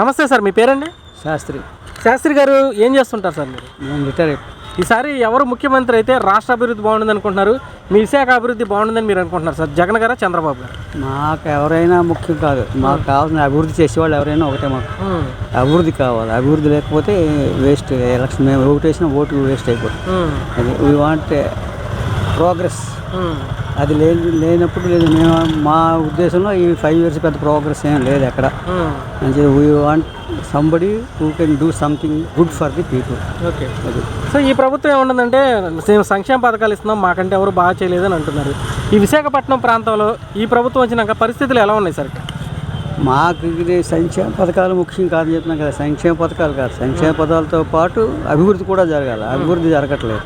నమస్తే సార్ మీ పేరండి? శాస్త్రి. శాస్త్రి గారు ఏం చేస్తుంటారు సార్ మీరు? నేను రిటైర్ ఈసారి ఎవరు ముఖ్యమంత్రి అయితే రాష్ట్ర అభివృద్ధి బాగుంటుంది అనుకుంటున్నారు? మీ విశాఖ అభివృద్ధి బాగుంటుందని మీరు అనుకుంటున్నారు సార్? జగన్ గారా చంద్రబాబు గారు? మాకు ఎవరైనా ముఖ్యం కాదు. మాకు కావాల్సిన అభివృద్ధి చేసేవాళ్ళు ఎవరైనా ఒకటే మాకు. అభివృద్ధి కావాలి. అభివృద్ధి లేకపోతే వేస్ట్. ఎలక్షన్ మేము ఓటు వేసిన ఓటు వేస్ట్ అయిపోతుంది. అది వీ వాంట్ ప్రోగ్రెస్. అది లేని లేనప్పుడు లేదు. మేము మా ఉద్దేశంలో ఈ ఫైవ్ ఇయర్స్ పెద్ద ప్రోగ్రెస్ ఏం లేదు ఎక్కడ. మంచి we want somebody who can do something good for the people okay. So ఈ ప్రభుత్వం ఏముంటుందంటే మేము సంక్షేమ పథకాలు ఇస్తున్నాం మాకంటే ఎవరు బాగా చేయలేదని అంటున్నారు. ఈ విశాఖపట్నం ప్రాంతంలో ఈ ప్రభుత్వం వచ్చినాక పరిస్థితులు ఎలా ఉన్నాయి సార్? మాకు ఇది సంక్షేమ పథకాలు ముఖ్యం కాదని చెప్తున్నాం కదా. సంక్షేమ పథకాలు కాదు. సంక్షేమ పథకాలతో పాటు అభివృద్ధి కూడా జరగాలి. అభివృద్ధి జరగట్లేదు.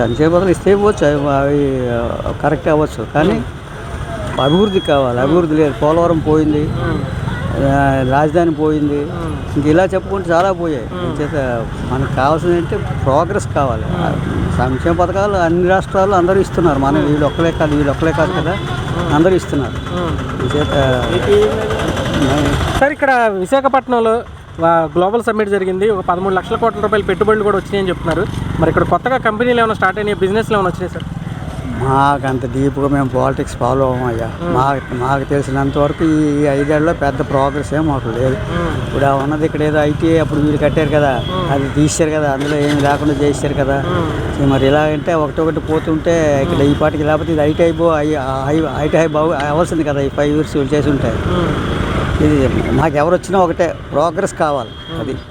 సంక్షేమ పథకాలు ఇస్తే ఇవ్వచ్చు అవి అవి కరెక్ట్ అవ్వచ్చు. కానీ అభివృద్ధి కావాలి. అభివృద్ధి లేదు. పోలవరం పోయింది. రాజధాని పోయింది. ఇంక ఇలా చెప్పుకుంటే చాలా పోయాయి. చేత మనకు కావాల్సింది అంటే ప్రోగ్రెస్ కావాలి. సంక్షేమ పథకాలు అన్ని రాష్ట్రాలు అందరూ ఇస్తున్నారు. మనం వీళ్ళు ఒక్కలే కాదు వీళ్ళు ఒక్కలే కాదు కదా. అందరూ ఇస్తున్నారు. చేత సార్ ఇక్కడ విశాఖపట్నంలో గ్లోబల్ సమ్మిట్ జరిగింది. ఒక పదమూడు లక్షల కోట్ల రూపాయల పెట్టుబడులు కూడా వచ్చినాయని చెప్తున్నారు. మరి ఇక్కడ కొత్తగా కంపెనీలు ఏమైనా స్టార్ట్ అయినాయి? బిజినెస్లు ఏమైనా వచ్చినాయి సార్? మాకు అంత డీప్గా మేము పాలిటిక్స్ ఫాలో అవ్వమయ్యా. మాకు మాకు తెలిసినంత వరకు ఈ ఐదేళ్ళలో పెద్ద ప్రోగ్రెస్ ఏం మాకు లేదు. ఇప్పుడు ఉన్నది ఇక్కడ ఏదో ఐటీ అప్పుడు వీళ్ళు కట్టారు కదా. అది తీశారు కదా. అందులో ఏమి లేకుండా చేశారు కదా. మరి ఇలా అంటే ఒకటి ఒకటి పోతుంటే ఇక్కడ ఈ పాటికి లేకపోతే ఇది ఐటీ అయిపో ఐటీ బాగు అవ్వాల్సింది కదా ఈ ఫైవ్ ఇయర్స్ వీళ్ళు చేసి ఉంటాయి ఇది మాకు ఎవరు వచ్చినా ఒకటే ప్రోగ్రెస్ కావాలి అది.